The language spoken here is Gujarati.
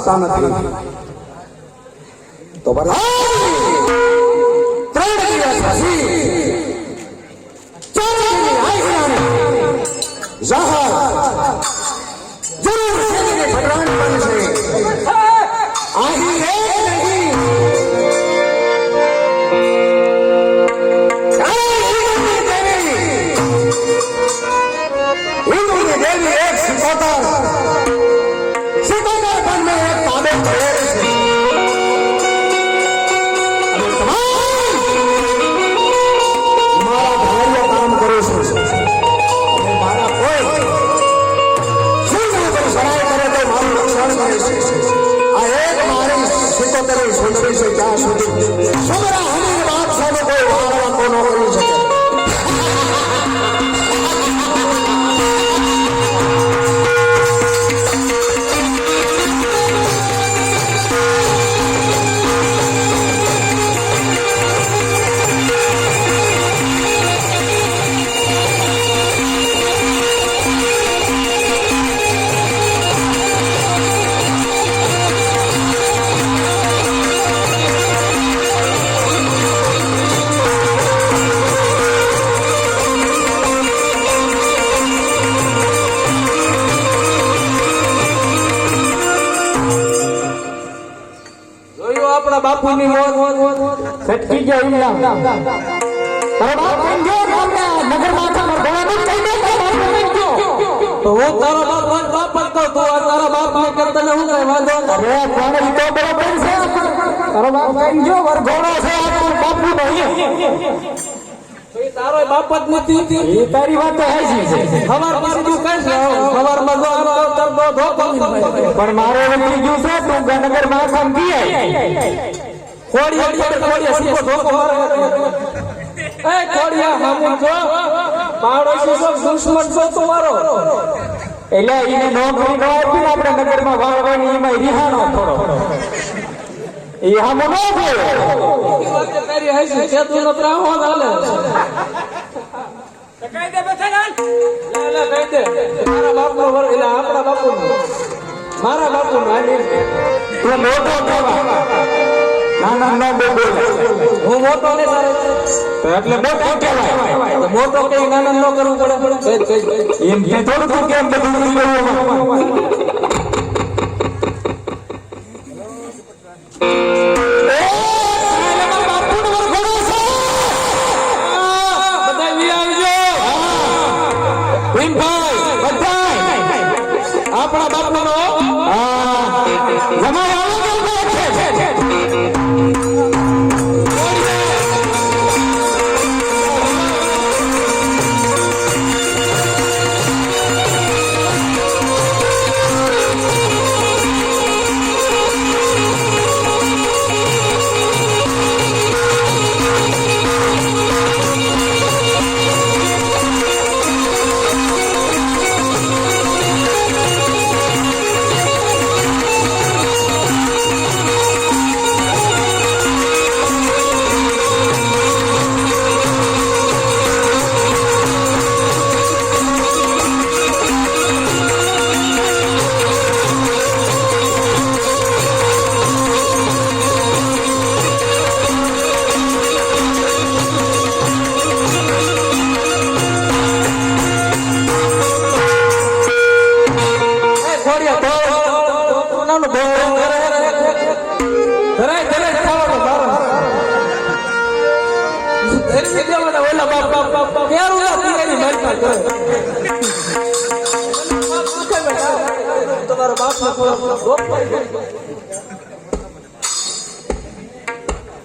ત્રણ દિવસ જાતા નથી તો બધાય ત્રણ દિવસ પછી ચોરીની આજ્ઞાને જહાજ જરૂર સેનાને ભગવાન બનશે અહીં એક তেরো ষোলো বিশে চার সতেরো সবার કે બાપ કેમ ગયો તો હું તારો બાપ મારો બાપ જ કહું તું આ તારા બાપ ને કરતા ને હું કઈ વાંધો અરે પણ ઈ તો બરોબર છે તારો બાપ કેમ ગયો વરઘોડો છે આ તારો બાપુ નહીં એ તારો બાપ જ નથી એ તારી વાત તો હાચી છે સવાર પછી તું કઈ છે સવાર માં જો આમ તો તર દો ધો કરી પણ મારે વળી ગયું છે તું ગાંધીનગર માં કામ કી ખોડિયા ખોડિયા સીધો ધોકો મારે એ ખોડિયા હામું જો પાડોશી છો દુશ્મન છો તમારો એટલે એને નોકરી ન આપી આપણે નગરમાં વાળવાની એમાં રિહાણો થોડો એ હામો ન થયો તારી હશે છે તું ન ત્રાહો હાલે કઈ દે બેઠા મારા બાપનો એટલે આપણા બાપુનો મારા બાપુનો તું મોટો ન બોલ. હું મોટો ને તો એટલે મોટો કહેવાય. તો મોટો કઈ નાના ન કરવું પડે? એમ કે થોડું તું કેમ બધું બધાય આપણા બાપુનો. હા. જમાઈ આવો તો નાનું બહુ ધરાય ધરાય ખાવાનું મારો. એની વિદ્યાવાળા ઓલા બાપ બાપ બાપ બાપ ક્યારે ઓલા પીરાની મારી કરે તમારો બાપ ને ગોપ